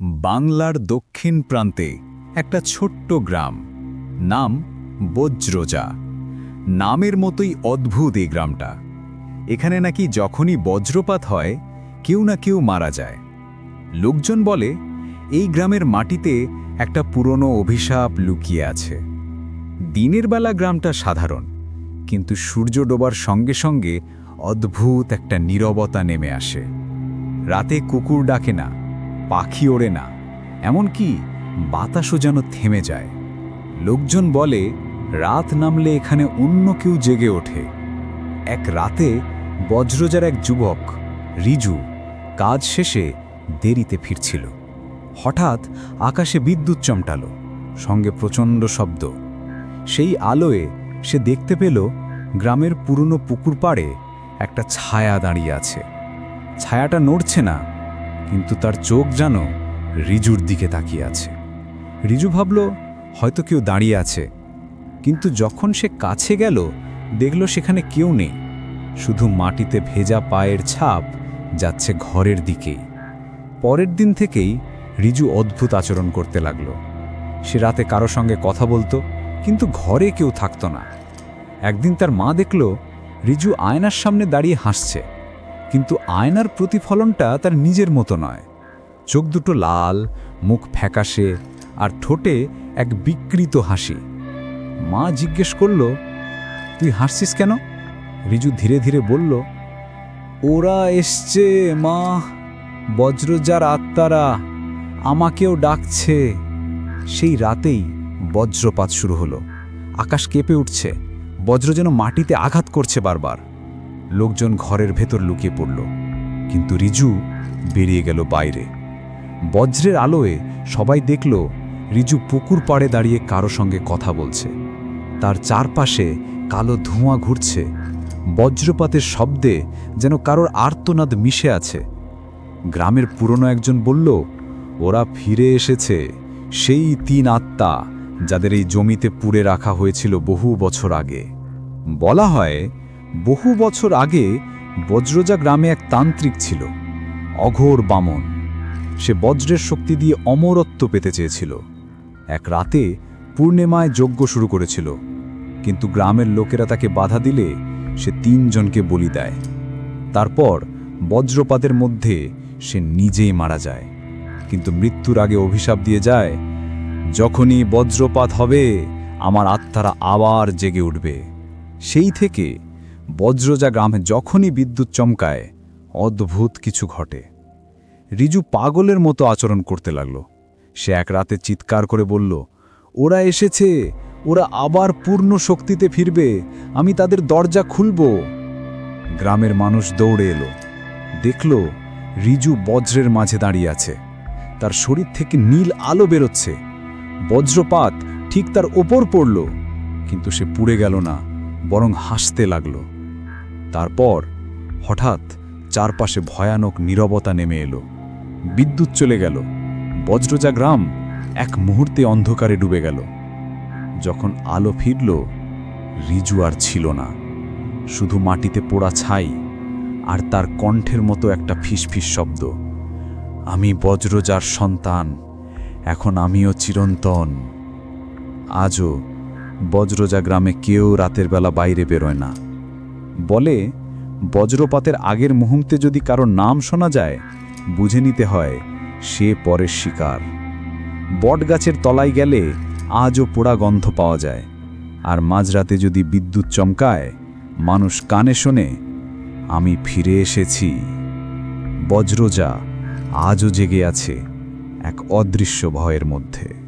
বাংলার দক্ষিণ প্রান্তে একটা ছোট্ট গ্রাম। নাম বজ্রজা। নামের মতোই অদ্ভুত এই গ্রামটা। এখানে নাকি যখনই বজ্রপাত হয়, কেউ না কেউ মারা যায়। লোকজন বলে, এই গ্রামের মাটিতে একটা পুরনো অভিশাপ লুকিয়ে আছে। দিনের বেলা গ্রামটা সাধারণ, কিন্তু সূর্য ডোবার সঙ্গে সঙ্গে অদ্ভুত একটা নীরবতা নেমে আসে। রাতে কুকুর ডাকে না পাখি ওড়ে না, এমনকি বাতাসও যেন থেমে যায়। লোকজন বলে, রাত নামলে এখানে অন্য কেউ জেগে ওঠে। এক রাতে বজ্রজার এক যুবক, রিজু, কাজ শেষে দেরিতে ফিরছিল। হঠাৎ আকাশে বিদ্যুৎ চমটালো, সঙ্গে প্রচণ্ড শব্দ। সেই আলোয় সে দেখতে পেল, গ্রামের পুরনো পুকুর পাড়ে একটা ছায়া দাঁড়িয়ে আছে। ছায়াটা নড়ছে না কিন্তু তার চোখ যেন রিজুর দিকে তাকিয়ে আছে। রিজু ভাবল, হয়তো কেউ দাঁড়িয়ে আছে। কিন্তু যখন সে কাছে গেল, দেখল সেখানে কেউ নেই। শুধু মাটিতে ভেজা পায়ের ছাপ যাচ্ছে ঘরের দিকেই। পরের দিন থেকেই রিজু অদ্ভুত আচরণ করতে লাগল। সে রাতে কারও সঙ্গে কথা বলতো, কিন্তু ঘরে কেউ থাকতো না। একদিন তার মা দেখল, রিজু আয়নার সামনে দাঁড়িয়ে হাসছে। কিন্তু আয়নার প্রতিফলনটা তার নিজের মতো নয়। চোখ দুটো লাল, মুখ ফ্যাকাশে আর ঠোঁটে এক বিকৃত হাসি। মা জিজ্ঞেস করল, তুই হাসছিস কেন? রিজু ধীরে ধীরে বলল, ওরা এসছে মা বজ্রজার আত্মারা আমাকেও ডাকছে। সেই রাতেই বজ্রপাত শুরু হলো। আকাশ কেঁপে উঠছে। বজ্র যেন মাটিতে আঘাত করছে বারবার। লোকজন ঘরের ভেতর লুকিয়ে পড়ল। কিন্তু রিজু বেরিয়ে গেল বাইরে। বজ্রের আলোয় সবাই দেখল, রিজু পুকুর পাড়ে দাঁড়িয়ে কারও সঙ্গে কথা বলছে। তার চারপাশে কালো ধোঁয়া ঘুরছে। বজ্রপাতের শব্দে যেন কারোর আর্তনাদ মিশে আছে। গ্রামের পুরনো একজন বলল, ওরা ফিরে এসেছে। সেই তিন আত্মা যাদের এই জমিতে পুড়ে রাখা হয়েছিল বহু বছর আগে। বলা হয় বহু বছর আগে বজ্রজা গ্রামে এক তান্ত্রিক ছিল, অঘোর বামন। সে বজ্রের শক্তি দিয়ে অমরত্ব পেতে চেয়েছিল। এক রাতে পূর্ণিমায় যজ্ঞ শুরু করেছিল, কিন্তু গ্রামের লোকেরা তাকে বাধা দিলে সে তিনজনকে বলি দেয়। তারপর বজ্রপাতের মধ্যে সে নিজেই মারা যায়। কিন্তু মৃত্যুর আগে অভিশাপ দিয়ে যায়, যখনই বজ্রপাত হবে, আমার আত্মারা আবার জেগে উঠবে। সেই থেকে বজ্রজা গ্রামে যখনই বিদ্যুৎ চমকায়, অদ্ভুত কিছু ঘটে। রিজু পাগলের মতো আচরণ করতে লাগল। সে এক রাতে চিৎকার করে বলল, ওরা এসেছে, ওরা আবার পূর্ণ শক্তিতে ফিরবে, আমি তাদের দরজা খুলব। গ্রামের মানুষ দৌড়ে এলো। দেখল, রিজু বজ্রের মাঝে দাঁড়িয়ে আছে। তার শরীর থেকে নীল আলো বেরোচ্ছে। বজ্রপাত ঠিক তার ওপর পড়ল, কিন্তু সে পুড়ে গেল না, বরং হাসতে লাগল। তারপর হঠাৎ চারপাশে ভয়ানক নীরবতা নেমে এলো। বিদ্যুৎ চলে গেল। বজ্রজা গ্রাম এক মুহূর্তে অন্ধকারে ডুবে গেল। যখন আলো ফিরল, রিজু আর ছিল না। শুধু মাটিতে পোড়া ছাই আর তার কণ্ঠের মতো একটা ফিসফিস শব্দ। আমি বজ্রজার সন্তান, এখন আমিও চিরন্তন। আজও বজ্রজা গ্রামে কেউ রাতের বেলা বাইরে বেরোয় না। বলে, বজ্রপাতের আগের মুহূর্তে যদি কারও নাম শোনা যায়, বুঝে নিতে হয় সে পরের শিকার। বটগাছের তলায় গেলে আজও পোড়া গন্ধ পাওয়া যায়, আর মাঝরাতে যদি বিদ্যুৎ চমকায়, মানুষ কানে শোনে, আমি ফিরে এসেছি। বজ্রজা আজও জেগে আছে এক অদৃশ্য ভয়ের মধ্যে।